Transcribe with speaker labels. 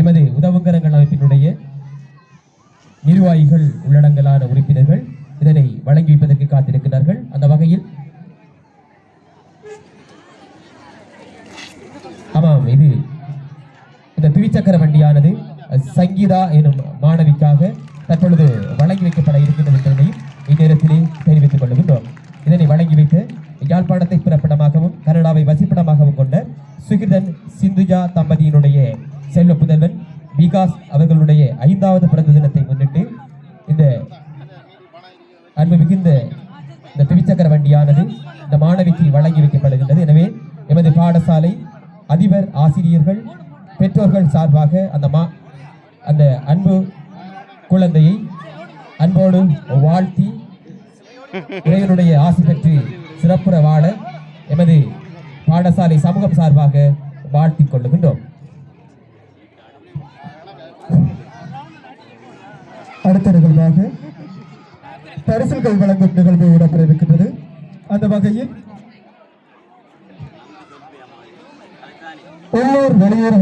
Speaker 1: எமது உதவுங்கரங்கள் அமைப்பினுடைய நிர்வாகிகள் உள்ளடங்கலான உறுப்பினர்கள் இதனை வழங்கி வைப்பதற்கு காத்திருக்கிறார்கள். அந்த வகையில் ஆமாம் இது இந்த துவிச்சக்கர வண்டியானது சங்கீதா எனும் மாணவிக்காக தற்பொழுது வழங்கி வைக்கப்பட இருக்கின்றது என்பதனையும் இந்நேரத்திலே தெரிவித்துக் கொள்கின்றோம். இதனை வழங்கி வைத்து யாழ்ப்பாணத்தை பிறப்பிடமாகவும் சுகிர்தன் சிந்துஜா தம்பதியினுடைய செல்வ புதல்வன் விகாஸ் அவர்களுடைய ஐந்தாவது பிறந்த தினத்தை முன்னிட்டு இந்த அன்பு மிகுந்த இந்த துவிச்சக்கர வண்டியானது இந்த மாணவிக்கு வழங்கி வைக்கப்படுகின்றது. எனவே எமது பாடசாலை அதிபர் ஆசிரியர்கள் பெற்றோர்கள் சார்பாக அந்த மா அந்த அன்பு குழந்தையை அன்போடு வாழ்த்தி இறைவனுடைய ஆசை பெற்று சிறப்புற வாழ எமது பாடசாலை சமூகம் சார்பாக வாழ்த்திக் கொள்ளுகின்றோம்.
Speaker 2: அடுத்த நிகழ்வாக பரிசுகள் வழங்கும் நிகழ்வு இடம்பெற இருக்கின்றது. அந்த வகையில் உள்ளூர் வெளியூர்